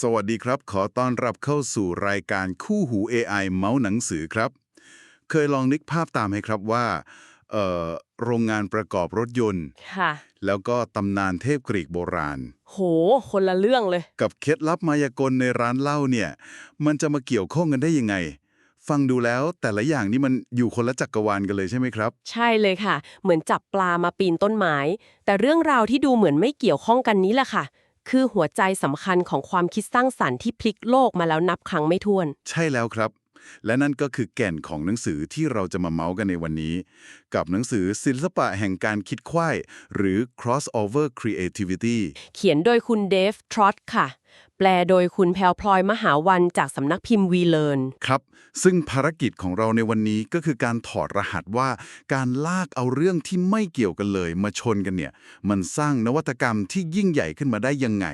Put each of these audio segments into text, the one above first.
สวัสดีครับ ขอต้อนรับเข้าสู่รายการคู่หู AI เมาส์หนังสือครับ เคยลองนึกภาพตามให้ครับว่าเอ่อโรงงานประกอบรถยนต์ ค่ะ แล้วก็ตำนานเทพกรีกโบราณ โห คนละเรื่องเลย กับเคล็ดลับมายากลในร้านเหล้าเนี่ย มันจะมาเกี่ยวข้องกันได้ยังไง ฟังดูแล้วแต่ละอย่างนี่มันอยู่คนละจักรวาลกันเลยใช่ไหมครับ ใช่เลยค่ะ เหมือนจับปลามาปีนต้นไม้ แต่เรื่องราวที่ดูเหมือนไม่เกี่ยวข้องกันนี้แหละค่ะ คือหัวใจสำคัญของความคิดสร้างสรรค์ที่พลิกโลกมาแล้วนับครั้งไม่ถ้วน ใช่แล้วครับ และนั่นก็คือแก่นของหนังสือที่เราจะมาเมาส์กันในวันนี้ กับหนังสือศิลปะแห่งการคิดไขว้หรือ crossover creativity เขียนโดยคุณเดฟทรอตค่ะ แปลโดยคุณแพลวพลอยมหาวันจากสำนักพิมพ์วีเลนครับ ซึ่งภารกิจของเราในวันนี้ก็คือการถอดรหัสว่า การลากเอาเรื่องที่ไม่เกี่ยวกันเลยมาชนกันเนี่ย มันสร้างนวัตกรรมที่ยิ่งใหญ่ขึ้นมาได้ยังไง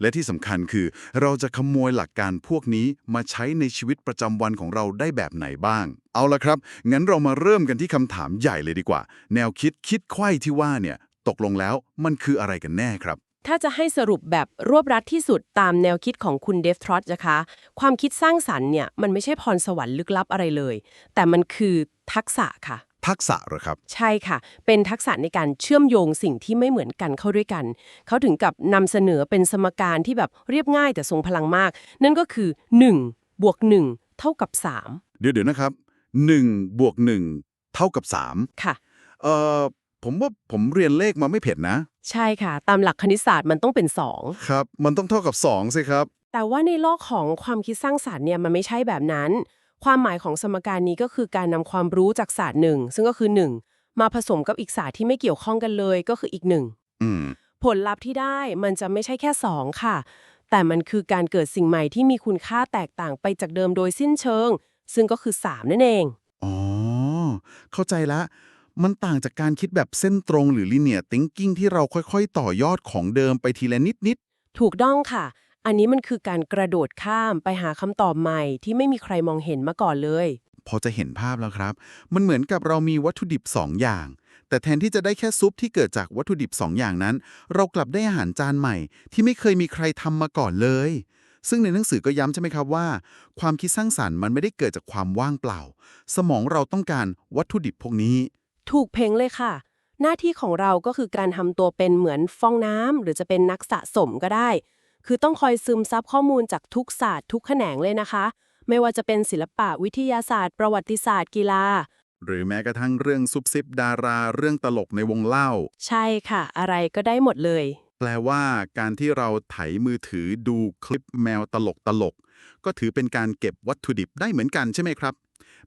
และที่สำคัญคือ เราจะขโมยหลักการพวกนี้มาใช้ในชีวิตประจำวันของเราได้แบบไหนบ้าง เอาละครับ งั้นเรามาเริ่มกันที่คำถามใหญ่เลยดีกว่า แนวคิดคิดไขว้ที่ว่าเนี่ย ตกลงแล้วมันคืออะไรกันแน่ครับ ถ้าจะให้สรุปแบบรวบรัดที่สุดตามแนวคิดของคุณเดฟทรอตนะคะ ความคิดสร้างสรรค์เนี่ยมันไม่ใช่พรสวรรค์ลึกลับอะไรเลย แต่มันคือทักษะค่ะ ทักษะเหรอครับ ใช่ค่ะ เป็นทักษะในการเชื่อมโยงสิ่งที่ไม่เหมือนกันเข้าด้วยกัน เขาถึงกับนำเสนอเป็นสมการที่แบบเรียบง่ายแต่ทรงพลังมาก นั่นก็คือ1บวก1เท่ากับเดี๋ยวเดี๋ยวนะครับ1บวก1เท่ากับ3 3ค่ะเอ่อผมว่าผมเรียนเลขมาไม่เผ็ดนะ ใช่ค่ะ ตามหลักคณิตศาสตร์มันต้องเป็นครับ มันต้องเท่ากับ 2 สิครับ2แต่ว่าในโลกของความคิดสร้างสรรค์เนี่ยมันไม่ใช่แบบนั้น ความหมายของสมการนี้ก็คือการนำความรู้จากศาสตร์หนึ่งซึ่งก็คือ 1 มาผสมกับอีกศาสตร์ที่ไม่เกี่ยวข้องกันเลยก็คืออีกหนึ่งอืม ผลลัพธ์ที่ได้มันจะไม่ใช่แค่ 2 ค่ะ แต่มันคือการเกิดสิ่งใหม่ที่มีคุณค่าแตกต่างไปจากเดิมโดยสิ้นเชิง ซึ่งก็คือ 3 นั่นเอง อ๋อ เข้าใจละ มันต่างจากการคิดแบบเส้นตรงหรือ linear thinking ที่เราค่อยๆ ต่อยอดของเดิมไปทีละนิดถูกต้องค่ะ อันนี้มันคือการกระโดดข้ามไปหาคำตอบใหม่ที่ไม่มีใครมองเห็นมาก่อนเลย ๆ พอจะเห็นภาพแล้วครับ มันเหมือนกับเรามีวัตถุดิบ 2 อย่าง แต่แทนที่จะได้แค่ซุปที่เกิดจากวัตถุดิบ 2 อย่างนั้น เรากลับได้อาหารจานใหม่ ที่ไม่เคยมีใครทำมาก่อนเลย ซึ่งในหนังสือก็ย้ำใช่ไหมครับว่า ความคิดสร้างสรรค์มันไม่ได้เกิดจากความว่างเปล่า สมองเราต้องการวัตถุดิบพวกนี้ ถูกเพ่งเลยค่ะ หน้าที่ของเราก็คือการทำตัวเป็นเหมือนฟองน้ำหรือจะเป็นนักสะสมก็ได้ คือต้องคอยซึมซับข้อมูลจากทุกศาสตร์ทุกแขนงเลยนะคะ ไม่ว่าจะเป็นศิลปะวิทยาศาสตร์ ประวัติศาสตร์กีฬา หรือแม้กระทั่งเรื่องซุบซิบดาราเรื่องตลกในวงเล่า ใช่ค่ะ อะไรก็ได้หมดเลย แปลว่าการที่เราไถมือถือดูคลิปแมวตลกตลกก็ถือเป็นการเก็บวัตถุดิบได้เหมือนกันใช่ไหมครับ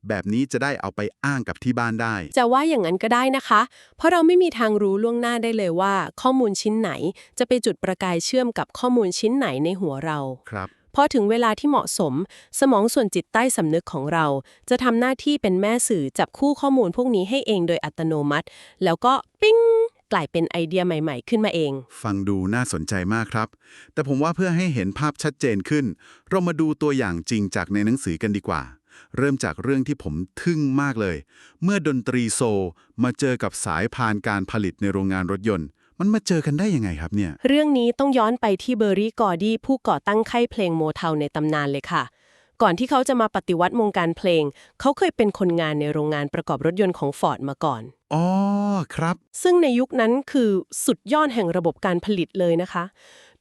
แบบนี้จะได้เอาไปอ้างกับที่บ้านได้ จะว่าอย่างนั้นก็ได้นะคะ เพราะเราไม่มีทางรู้ล่วงหน้าได้เลยว่า ข้อมูลชิ้นไหนจะไปจุดประกายเชื่อมกับข้อมูลชิ้นไหนในหัวเราครับพอถึงเวลาที่เหมาะสม สมองส่วนจิตใต้สำนึกของเรา จะทำหน้าที่เป็นแม่สื่อจับคู่ข้อมูลพวกนี้ให้เองโดยอัตโนมัติ แล้วก็ปิ้งกลายเป็นไอเดียใหม่ ๆ ขึ้นมาเอง ฟังดูน่าสนใจมากครับ แต่ผมว่าเพื่อให้เห็นภาพชัดเจนขึ้น เรามาดูตัวอย่างจริงจากในหนังสือกันดีกว่า เริ่มจากเรื่องที่ผมทึ่งมากเลย เมื่อดนตรีโซลมาเจอกับสายพานการผลิตในโรงงานรถยนต์ มันมาเจอกันได้ยังไงครับเนี่ย เรื่องนี้ต้องย้อนไปที่เบอร์รี่กอร์ดี้ผู้ก่อตั้งค่ายเพลงโมเทาในตำนานเลยค่ะ ก่อนที่เขาจะมาปฏิวัติวงการเพลง เขาเคยเป็นคนงานในโรงงานประกอบรถยนต์ของฟอร์ดมาก่อนอ๋อครับ ซึ่งในยุคนั้นคือสุดยอดแห่งระบบการผลิตเลยนะคะ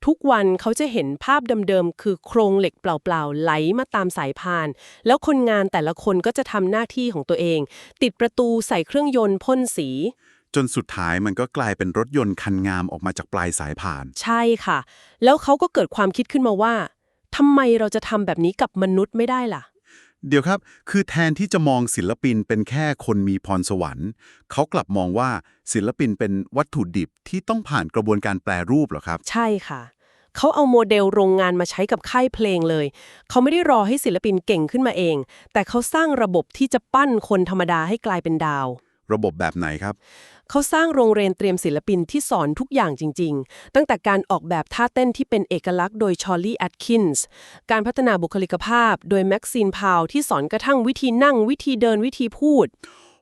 ทุกวันเขาจะเห็นภาพเดิมๆ คือโครงเหล็กเปล่าๆ ไหลมาตามสายพาน แล้วคนงานแต่ละคนก็จะทำหน้าที่ของตัวเอง ติดประตูใส่เครื่องยนต์พ่นสี จนสุดท้ายมันก็กลายเป็นรถยนต์คันงามออกมาจากปลายสายพาน ใช่ค่ะ แล้วเขาก็เกิดความคิดขึ้นมาว่าทำไมเราจะทำแบบนี้กับมนุษย์ไม่ได้ล่ะ เดี๋ยวครับ คือแทนที่จะมองศิลปินเป็นแค่คนมีพรสวรรค์ เขากลับมองว่าศิลปินเป็นวัตถุดิบที่ต้องผ่านกระบวนการแปรรูปเหรอครับ ใช่ค่ะ เขาเอาโมเดลโรงงานมาใช้กับค่ายเพลงเลย เขาไม่ได้รอให้ศิลปินเก่งขึ้นมาเอง แต่เขาสร้างระบบที่จะปั้นคนธรรมดาให้กลายเป็นดาว ระบบแบบไหนครับ เขาสร้างโรงเรียนเตรียมศิลปินที่สอนทุกอย่างจริง ๆ ตั้งแต่การออกแบบท่าเต้นที่เป็นเอกลักษณ์โดยชอลลี่แอดคินส์ การพัฒนาบุคลิกภาพ โดยแม็กซีนพาวที่สอนกระทั่งวิธีนั่งวิธีเดินวิธีพูด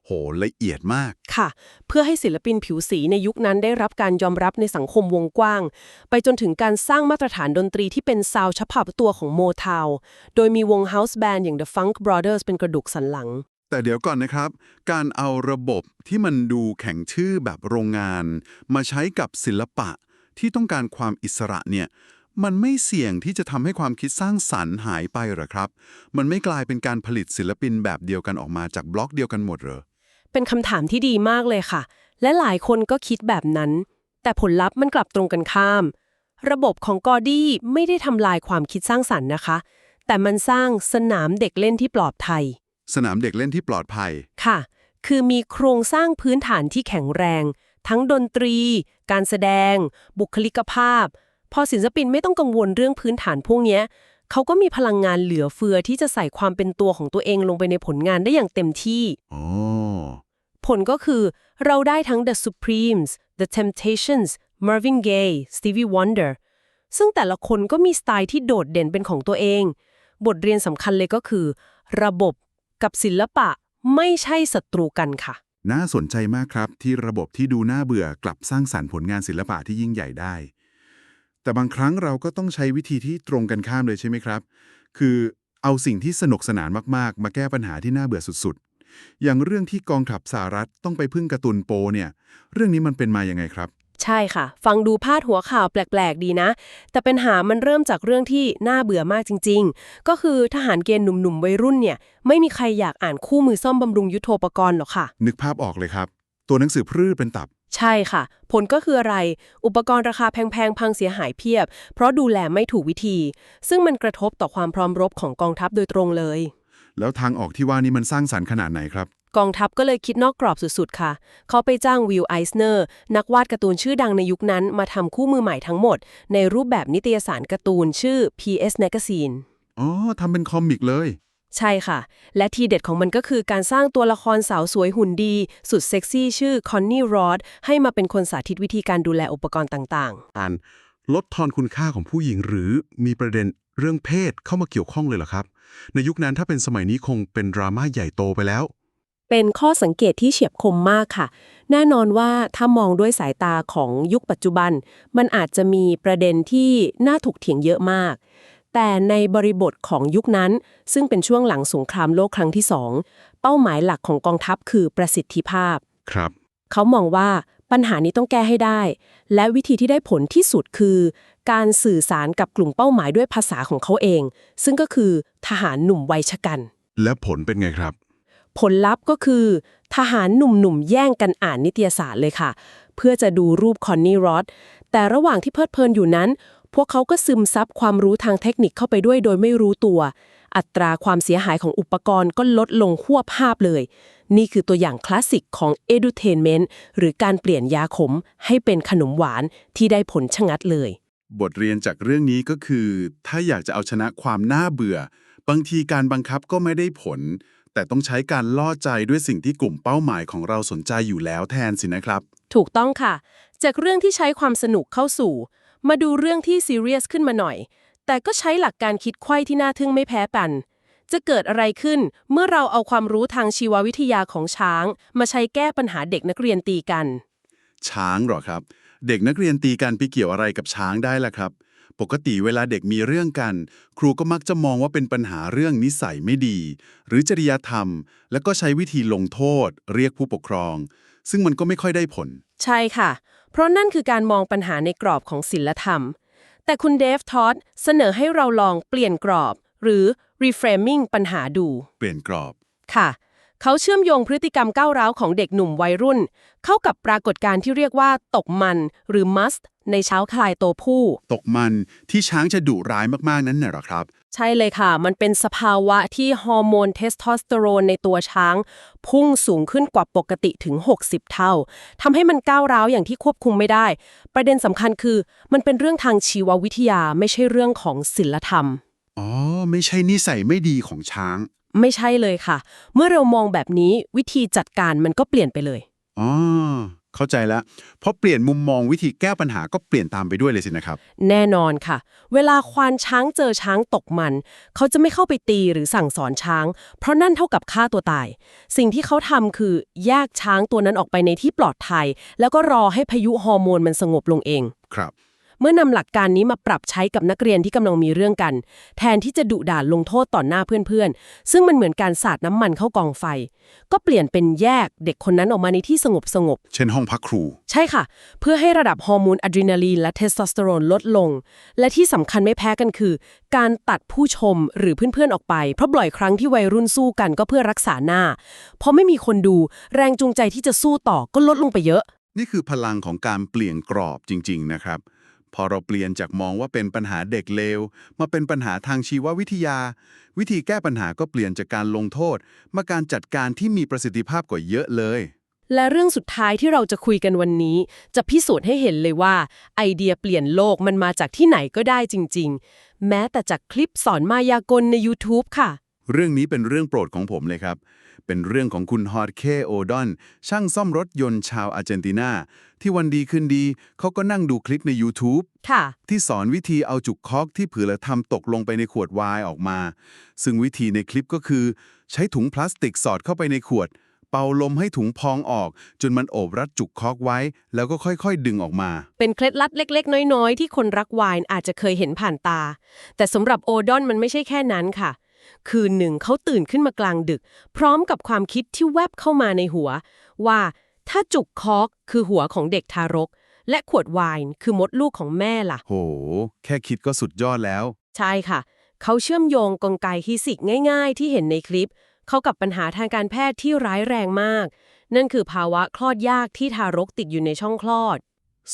โหละเอียดมาก ค่ะ เพื่อให้ศิลปินผิวสีในยุคนั้นได้รับการยอมรับในสังคมวงกว้าง ไปจนถึงการสร้างมาตรฐานดนตรีที่เป็นซาวด์เฉพาะตัวของโมทาวโดยมีวง House Band อย่าง The Funk Brothers เป็นกระดูกสันหลัง แต่เดี๋ยวก่อนนะครับ การเอาระบบที่มันดูแข็งชื่อแบบโรงงาน มาใช้กับศิลปะที่ต้องการความอิสระเนี่ยมันไม่เสี่ยงที่จะทำให้ความคิดสร้างสรรค์หายไปเหรอครับ มันไม่กลายเป็นการผลิตศิลปินแบบเดียวกันออกมาจากบล็อกเดียวกันหมดเหรอ เป็นคำถามที่ดีมากเลยค่ะ และหลายคนก็คิดแบบนั้น แต่ผลลัพธ์มันกลับตรงกันข้าม ระบบของกอดี้ไม่ได้ทำลายความคิดสร้างสรรค์นะคะ แต่มันสร้างสนามเด็กเล่นที่ปลอดภัย สนามเด็กเล่นที่ปลอดภัย ค่ะ คือมีโครงสร้างพื้นฐานที่แข็งแรง ทั้งดนตรี การแสดง บุคลิกภาพ พอศิลปินไม่ต้องกังวลเรื่องพื้นฐานพวกเนี้ยเขาก็มีพลังงานเหลือเฟือที่จะใส่ความเป็นตัวของตัวเองลงไปในผลงานได้อย่างเต็มที่ อ๋อ ผลก็คือเราได้ทั้ง The Supremes The Temptations Marvin Gaye Stevie Wonder ซึ่งแต่ละคนก็มีสไตล์ที่โดดเด่นเป็นของตัวเอง บทเรียนสำคัญเลยก็คือ ระบบกับศิลปะไม่ใช่ศัตรูกันค่ะ น่าสนใจมากครับที่ระบบที่ดูน่าเบื่อกลับสร้างสรรค์ผลงานศิลปะที่ยิ่งใหญ่ได้ แต่บางครั้งเราก็ต้องใช้วิธีที่ตรงกันข้ามเลยใช่ไหมครับ คือเอาสิ่งที่สนุกสนานมากๆ มาแก้ปัญหาที่น่าเบื่อสุดๆ อย่างเรื่องที่กองทัพสหรัฐต้องไปพึ่งการ์ตูนโปเนี่ย เรื่องนี้มันเป็นมายังไงครับ ใช่ค่ะ ฟังดูพาดหัวข่าวแปลก ๆ ดีนะ แต่ปัญหามันเริ่มจากเรื่องที่น่าเบื่อมากจริง ๆ ก็คือทหารเกณฑ์หนุ่มๆวัยรุ่นเนี่ย ไม่มีใครอยากอ่านคู่มือซ่อมบำรุงยุทโธปกรณ์หรอกค่ะ นึกภาพออกเลยครับ ตัวหนังสือพรื้เป็นตับ ใช่ค่ะ ผลก็คืออะไร อุปกรณ์ราคาแพงๆ พังเสียหายเพียบ เพราะดูแลไม่ถูกวิธี ซึ่งมันกระทบต่อความพร้อมรบของกองทัพโดยตรงเลย แล้วทางออกที่ว่านี่มันสร้างสรรค์ขนาดไหนครับ กองทัพก็เลยคิดนอกกรอบสุดๆ ค่ะ เขาไปจ้างวิลไอสเนอร์ นักวาดการ์ตูนชื่อดังในยุคนั้นมาทำคู่มือใหม่ทั้งหมด ในรูปแบบนิตยสารการ์ตูนชื่อ PS Magazine อ๋อทำเป็นคอมิกเลยใช่ค่ะ และทีเด็ดของมันก็คือการสร้างตัวละครสาวสวยหุ่นดี สุดเซ็กซี่ชื่อคอนนี่รอดให้มาเป็นคนสาธิตวิธีการดูแลอุปกรณ์ต่างๆการลดทอนคุณค่าของผู้หญิงหรือมีประเด็น เรื่องเพศเข้ามาเกี่ยวข้องเลยเหรอครับ ในยุคนั้นถ้าเป็นสมัยนี้คงเป็นดราม่าใหญ่โตไปแล้ว เป็นข้อสังเกตที่เฉียบคมมากค่ะ แน่นอนว่าถ้ามองด้วยสายตาของยุคปัจจุบัน มันอาจจะมีประเด็นที่น่าถกเถียงเยอะมาก แต่ในบริบทของยุคนั้น ซึ่งเป็นช่วงหลังสงครามโลกครั้งที่สองเป้าหมายหลักของกองทัพคือประสิทธิภาพ ครับ เขามองว่า ปัญหานี้ต้องแก้ให้ได้ และวิธีที่ได้ผลที่สุดคือ การสื่อสารกับกลุ่มเป้าหมายด้วยภาษาของเขาเอง ซึ่งก็คือทหารหนุ่มวัยชะกัน และผลเป็นไงครับ ผลลัพธ์ก็คือ ทหารหนุ่มๆแย่งกันอ่านนิตยสารเลยค่ะ เพื่อจะดูรูปคอนนี่รอดแต่ระหว่างที่เพลิดเพลินอยู่นั้น พวกเขาก็ซึมซับความรู้ทางเทคนิคเข้าไปด้วยโดยไม่รู้ตัว อัตราความเสียหายของอุปกรณ์ก็ลดลงขั้วภาพเลย นี่คือตัวอย่างคลาสสิกของ edutainment หรือการเปลี่ยนยาขมให้เป็นขนมหวานที่ได้ผลชะงัดเลย บทเรียนจากเรื่องนี้ก็คือ ถ้าอยากจะเอาชนะความน่าเบื่อ บางทีการบังคับก็ไม่ได้ผล แต่ต้องใช้การล่อใจด้วยสิ่งที่กลุ่มเป้าหมายของเราสนใจอยู่แล้วแทนสินะครับ ถูกต้องค่ะ จากเรื่องที่ใช้ความสนุกเข้าสู่ มาดูเรื่องที่ซีเรียสขึ้นมาหน่อย แต่ก็ใช้หลักการคิดไขว้ที่น่าทึ่งไม่แพ้กัน จะเกิดอะไรขึ้นเมื่อเราเอาความรู้ทางชีววิทยาของช้าง มาใช้แก้ปัญหาเด็กนักเรียนตีกัน ช้างเหรอครับ เด็กนักเรียนตีกันไปเกี่ยวอะไรกับช้างได้ล่ะครับ ปกติเวลาเด็กมีเรื่องกัน ครูก็มักจะมองว่าเป็นปัญหาเรื่องนิสัยไม่ดี หรือจริยธรรม แล้วก็ใช้วิธีลงโทษ เรียกผู้ปกครอง ซึ่งมันก็ไม่ค่อยได้ผล ใช่ค่ะ เพราะนั่นคือการมองปัญหาในกรอบของศิลธรรมแต่คุณเดฟทอดเสนอให้เราลองเปลี่ยนกรอบ หรือ reframing ปัญหาดู เปลี่ยนกรอบ ค่ะ เขาเชื่อมโยงพฤติกรรมก้าวร้าวของเด็กหนุ่มวัยรุ่น เข้ากับปรากฏการณ์ที่เรียกว่า ตกมันหรือ must ในเช้าคลายตัวผู้ ตกมันที่ช้างจะดุร้ายมากๆนั้นน่ะเหรอครับ ใช่เลยค่ะ มันเป็นสภาวะที่ฮอร์โมนเทสโทสเตอโรนในตัวช้าง พุ่งสูงขึ้นกว่าปกติถึง 60 เท่า ทำให้มันก้าวร้าวอย่างที่ควบคุมไม่ได้ ประเด็นสำคัญคือ มันเป็นเรื่องทางชีววิทยาไม่ใช่เรื่องของศิลธรรม อ๋อ ไม่ใช่นิสัยไม่ดีของช้าง ไม่ใช่เลยค่ะ เมื่อเรามองแบบนี้วิธีจัดการมันก็เปลี่ยนไปเลยอ๋อเข้าใจแล้วเพราะเปลี่ยนมุมมองวิธีแก้ปัญหาก็เปลี่ยนตามไปด้วยเลยสินะครับ แน่นอนค่ะ เวลาควานช้างเจอช้างตกมัน เขาจะไม่เข้าไปตีหรือสั่งสอนช้าง เพราะนั่นเท่ากับฆ่าตัวตาย สิ่งที่เขาทำคือแยกช้างตัวนั้นออกไปในที่ปลอดภัย แล้วก็รอให้พายุฮอร์โมนมันสงบลงเอง ครับ เมื่อนำหลักการนี้มาปรับใช้กับนักเรียนที่กำลังมีเรื่องกัน แทนที่จะดุด่าลงโทษต่อหน้าเพื่อนๆ ซึ่งมันเหมือนการสาดน้ำมันเข้ากองไฟ ก็เปลี่ยนเป็นแยกเด็กคนนั้นออกมาในที่สงบสงบๆเช่นห้องพักครู ใช่ค่ะ เพื่อให้ระดับฮอร์โมนอะดรีนาลีนและเทสโทสเตอโรนลดลง และที่สำคัญไม่แพ้กันคือ การตัดผู้ชมหรือเพื่อนๆออกไป เพราะบ่อยครั้งที่วัยรุ่นสู้กันก็เพื่อรักษาหน้า พอไม่มีคนดูแรงจูงใจที่จะสู้ต่อก็ลดลงไปเยอะ นี่คือพลังของการเปลี่ยนกรอบจริง ๆ นะครับ พอเราเปลี่ยนจากมองว่าเป็นปัญหาเด็กเลว มาเป็นปัญหาทางชีววิทยา วิธีแก้ปัญหาก็เปลี่ยนจากการลงโทษ มาการจัดการที่มีประสิทธิภาพกว่าเยอะเลย และเรื่องสุดท้ายที่เราจะคุยกันวันนี้ จะพิสูจน์ให้เห็นเลยว่า ไอเดียเปลี่ยนโลกมันมาจากที่ไหนก็ได้จริง ๆ แม้แต่จากคลิปสอนมายากลใน YouTube ค่ะ เรื่องนี้เป็นเรื่องโปรดของผมเลยครับ เป็นเรื่องของคุณฮอร์เคโอดอน ช่างซ่อมรถยนต์ชาวอาร์เจนตินา ที่วันดีคืนดี เขาก็นั่งดูคลิปใน YouTube ค่ะ ที่สอนวิธีเอาจุกคอกที่เผือและทำตกลงไปในขวดไวน์ออกมา ซึ่งวิธีในคลิปก็คือ ใช้ถุงพลาสติกสอดเข้าไปในขวด เป่าลมให้ถุงพองออก จนมันโอบรัดจุกคอกไว้ แล้วก็ค่อยๆ ดึงออกมา เป็นเคล็ดลับเล็ก ๆ น้อย ๆ ที่คนรักไวน์อาจจะเคยเห็นผ่านตา แต่สำหรับโอดอนมันไม่ใช่แค่นั้นค่ะ คืนหนึ่งเขาตื่นขึ้นมากลางดึก พร้อมกับความคิดที่แวบเข้ามาในหัว ว่าถ้าจุกคอกคือหัวของเด็กทารก และขวดไวน์คือมดลูกของแม่ล่ะ โห แค่คิดก็สุดยอดแล้ว ใช่ค่ะ เขาเชื่อมโยงกลไกฟิสิกส์ง่าย ๆ ที่เห็นในคลิป เข้ากับปัญหาทางการแพทย์ที่ร้ายแรงมาก นั่นคือภาวะคลอดยากที่ทารกติดอยู่ในช่องคลอด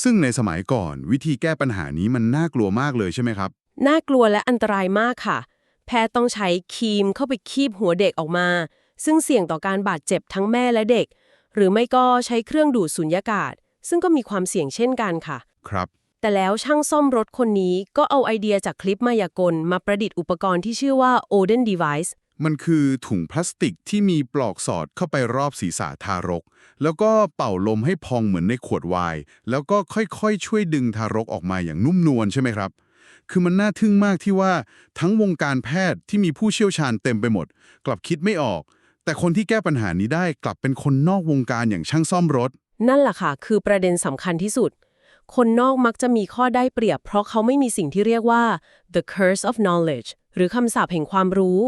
ซึ่งในสมัยก่อนวิธีแก้ปัญหานี้มันน่ากลัวมากเลยใช่ไหมครับ น่ากลัวและอันตรายมากค่ะแพ ทย์ต้องใช้ครีมเข้าไปคีบหัวเด็กออกมา ซึ่งเสี่ยงต่อการบาดเจ็บทั้งแม่และเด็ก หรือไม่ก็ใช้เครื่องดูดสุญญากาศ ซึ่งก็มีความเสี่ยงเช่นกันค่ะ ครับ แต่แล้วช่างซ่อมรถคนนี้ก็เอาไอเดียจากคลิปมายากล มาประดิษฐ์อุปกรณ์ที่ชื่อว่า Odin Device มันคือถุงพลาสติกที่มีปลอกสอดเข้าไปรอบศีรษะทารก แล้วก็เป่าลมให้พองเหมือนในขวดไวน์แล้วก็ค่อยๆ ช่วยดึงทารกออกมาอย่างนุ่มนวลใช่ไหมครับ คือมันน่าทึ่งมากที่ว่าทั้งวงการแพทย์ที่มีผู้เชี่ยวชาญเต็มไปหมด กลับคิดไม่ออก แต่คนที่แก้ปัญหานี้ได้กลับเป็นคนนอกวงการอย่างช่างซ่อมรถ นั่นแหละค่ะ คือประเด็นสำคัญที่สุด คนนอกมักจะมีข้อได้เปรียบ เพราะเขาไม่มีสิ่งที่เรียกว่า the curse of knowledge หรือคำสาปแห่งความรู้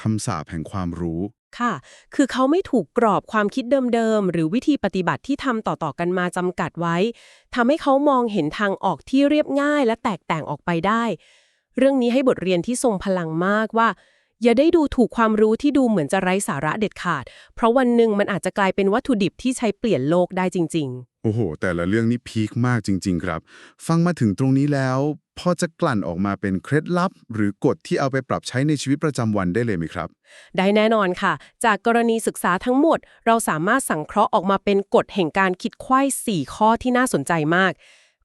คำสาปแห่งความรู้ ค่ะ คือเขาไม่ถูกกรอบความคิดเดิมๆ หรือวิธีปฏิบัติที่ทำต่อๆกันมาจำกัดไว้ทำให้เขามองเห็นทางออกที่เรียบง่ายและแตกต่างออกไปได้ เรื่องนี้ให้บทเรียนที่ทรงพลังมากว่า อย่าได้ดูถูกความรู้ที่ดูเหมือนจะไร้สาระเด็ดขาด เพราะวันหนึ่งมันอาจจะกลายเป็นวัตถุดิบที่ใช้เปลี่ยนโลกได้จริง ๆ โอ้โห แต่ละเรื่องนี้พีคมากจริง ๆ ครับ ฟังมาถึงตรงนี้แล้ว พอจะกลั่นออกมาเป็นเคล็ดลับ หรือกฎที่เอาไปปรับใช้ในชีวิตประจำวันได้เลยไหมครับ ได้แน่นอนค่ะ จากกรณีศึกษาทั้งหมด เราสามารถสังเคราะห์ออกมาเป็นกฎแห่งการคิดไขว้4ข้อที่น่าสนใจมาก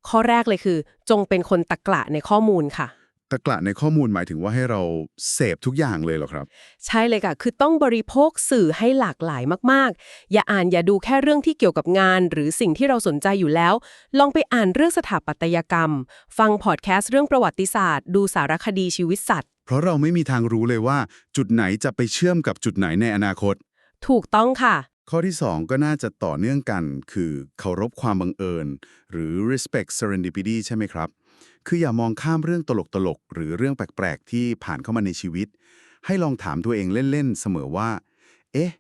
ข้อแรกเลยคือ จงเป็นคนตะกละในข้อมูลค่ะ ตะกละในข้อมูลหมายถึงว่าให้เราเสพทุกอย่างเลยเหรอครับ ใช่เลยค่ะ คือต้องบริโภคสื่อให้หลากหลายมากๆ อย่าอ่านอย่าดูแค่เรื่องที่เกี่ยวกับงาน หรือสิ่งที่เราสนใจอยู่แล้ว ลองไปอ่านเรื่องสถาปัตยกรรม ฟังพอดแคสต์เรื่องประวัติศาสตร์ ดูสารคดีชีวิตสัตว์ เพราะเราไม่มีทางรู้เลยว่า จุดไหนจะไปเชื่อมกับจุดไหนในอนาคต ถูกต้องค่ะ ข้อที่ 2 ก็น่าจะต่อเนื่องกัน คือเคารพความบังเอิญ หรือ respect serendipity ใช่ไหมครับ คืออย่ามองข้ามเรื่องตลกๆ หรือเรื่องแปลกๆ ที่ผ่านเข้ามาในชีวิต ให้ลองถามตัวเองเล่นๆ เสมอว่า เอ๊ะ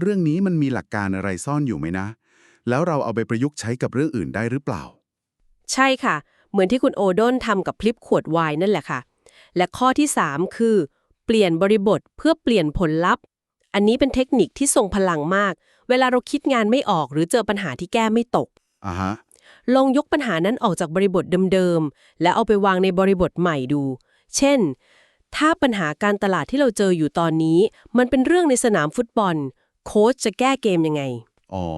เรื่องนี้มันมีหลักการอะไรซ่อนอยู่ไหมนะ แล้วเราเอาไปประยุกต์ใช้กับเรื่องอื่นได้หรือเปล่า ใช่ค่ะ เหมือนที่คุณโอดนทำกับพลิปขวดไวน์นั่นแหละค่ะ และข้อที่ 3 คือ เปลี่ยนบริบทเพื่อเปลี่ยนผลลัพธ์ อันนี้เป็นเทคนิคที่ทรงพลังมาก เวลาเราคิดงานไม่ออกหรือเจอปัญหาที่แก้ไม่ตกอ่าฮะ ลองยกปัญหานั้นออกจากบริบทเดิมๆ และเอาไปวางในบริบทใหม่ดู เช่น ถ้าปัญหาการตลาดที่เราเจออยู่ตอนนี้ มันเป็นเรื่องในสนามฟุตบอล โค้ชจะแก้เกมยังไง อ๋อ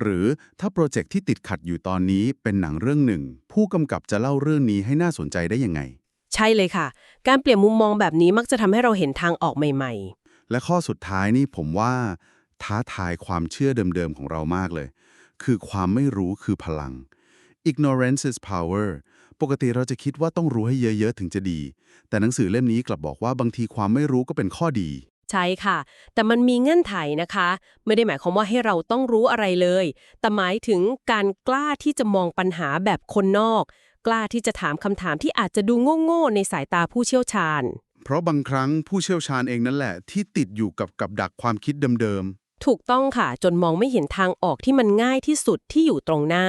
หรือถ้าโปรเจกต์ที่ติดขัดอยู่ตอนนี้เป็นหนังเรื่องหนึ่ง ผู้กำกับจะเล่าเรื่องนี้ให้น่าสนใจได้ยังไง ใช่เลยค่ะ การเปลี่ยนมุมมองแบบนี้มักจะทำให้เราเห็นทางออกใหม่ ๆ และข้อสุดท้ายนี่ผมว่า ท้าทายความเชื่อเดิมๆของเรามากเลย คือความไม่รู้คือพลัง ignorance is power ปกติเราจะคิดว่าต้องรู้ให้เยอะ ๆ ถึงจะดี แต่หนังสือเล่มนี้กลับบอกว่าบางทีความไม่รู้ก็เป็นข้อดี ใช่ค่ะ แต่มันมีเงื่อนไขนะคะ ไม่ได้หมายความว่าให้เราต้องรู้อะไรเลย แต่หมายถึงการกล้าที่จะมองปัญหาแบบคนนอก กล้าที่จะถามคำถามที่อาจจะดูโง่ๆในสายตาผู้เชี่ยวชาญ เพราะบางครั้งผู้เชี่ยวชาญเองนั่นแหละ ที่ติดอยู่กับกับดักความคิดเดิม ถูกต้องค่ะ จนมองไม่เห็นทางออกที่มันง่ายที่สุดที่อยู่ตรงหน้า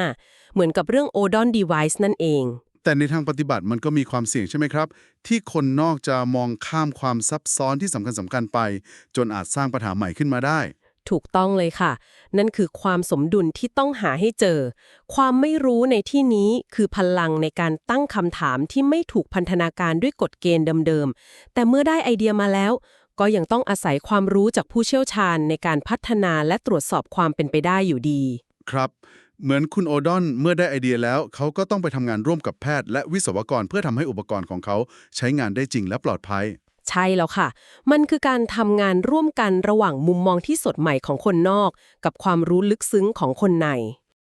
เหมือนกับเรื่อง Odon Device นั่นเองๆแต่ในทางปฏิบัติมันก็มีความเสี่ยงใช่ไหมครับ ที่คนนอกจะมองข้ามความซับซ้อนที่สำคัญสำคัญๆไป จนอาจสร้างปัญหาใหม่ขึ้นมาได้ ถูกต้องเลยค่ะ นั่นคือความสมดุลที่ต้องหาให้เจอ ความไม่รู้ในที่นี้คือพลังในการตั้งคำถามที่ไม่ถูกพันธนาการด้วยกฎเกณฑ์เดิมๆแต่เมื่อได้ไอเดียมาแล้ว ก็ยังต้องอาศัยความรู้จากผู้เชี่ยวชาญในการพัฒนาและตรวจสอบความเป็นไปได้อยู่ดี ครับ เหมือนคุณโอดอนเมื่อได้ไอเดียแล้ว เขาก็ต้องไปทำงานร่วมกับแพทย์และวิศวกรเพื่อทำให้อุปกรณ์ของเขาใช้งานได้จริงและปลอดภัย ใช่แล้วค่ะ มันคือการทำงานร่วมกันระหว่างมุมมองที่สดใหม่ของคนนอก กับความรู้ลึกซึ้งของคนใน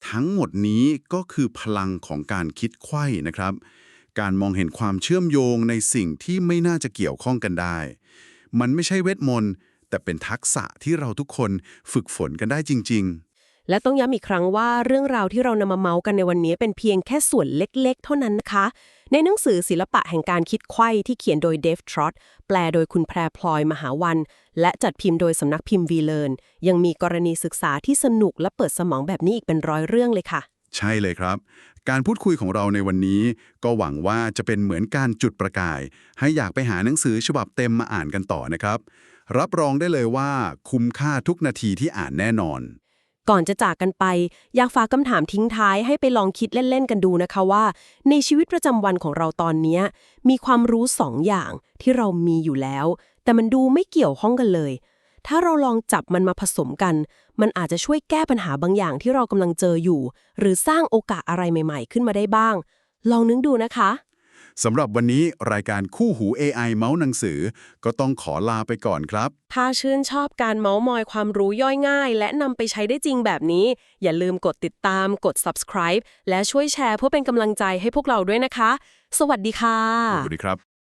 ทั้งหมดนี้ก็คือพลังของการคิดไขว้นะครับ การมองเห็นความเชื่อมโยงในสิ่งที่ไม่น่าจะเกี่ยวข้องกันได้ มันไม่ใช่เวทมนต์แต่เป็นทักษะที่เราทุกคนฝึกฝนกันได้จริง ๆและต้องย้ำอีกครั้งว่าเรื่องราวที่เรานำมาเมาส์กันในวันนี้เป็นเพียงแค่ส่วนเล็กๆ เท่านั้นนะคะ ในหนังสือศิลปะแห่งการคิดไข้ที่เขียนโดยเดฟทรอตแปลโดยคุณแพรพลอยมหาวัน และจัดพิมพ์โดยสำนักพิมพ์วีเลนยังมีกรณีศึกษาที่สนุกและเปิดสมองแบบนี้อีกเป็นร้อยเรื่องเลยค่ะ ใช่เลยครับ การพูดคุยของเราในวันนี้ก็หวังว่าจะเป็นเหมือนการจุดประกาย ให้อยากไปหาหนังสือฉบับเต็มมาอ่านกันต่อนะครับ รับรองได้เลยว่าคุ้มค่าทุกนาทีที่อ่านแน่นอน ก่อนจะจากกันไป อยากฝากคำถามทิ้งท้ายให้ไปลองคิดเล่น ๆ กันดูนะคะว่า ในชีวิตประจำวันของเราตอนนี้มีความรู้สองอย่างที่เรามีอยู่แล้ว แต่มันดูไม่เกี่ยวข้องกันเลย ถ้าเราลองจับมันมาผสมกัน มันอาจจะช่วยแก้ปัญหาบางอย่างที่เรากำลังเจออยู่ หรือสร้างโอกาสอะไรใหม่ ๆ ขึ้นมาได้บ้าง ลองนึกดูนะคะสำหรับวันนี้รายการคู่หู AI เมาส์หนังสือ ก็ต้องขอลาไปก่อนครับ ถ้าชื่นชอบการเมาส์มอยความรู้ย่อยง่าย และนำไปใช้ได้จริงแบบนี้ อย่าลืมกดติดตาม กด subscribe และช่วยแชร์เพื่อเป็นกำลังใจให้พวกเราด้วยนะคะ สวัสดีค่ะ สวัสดีครับ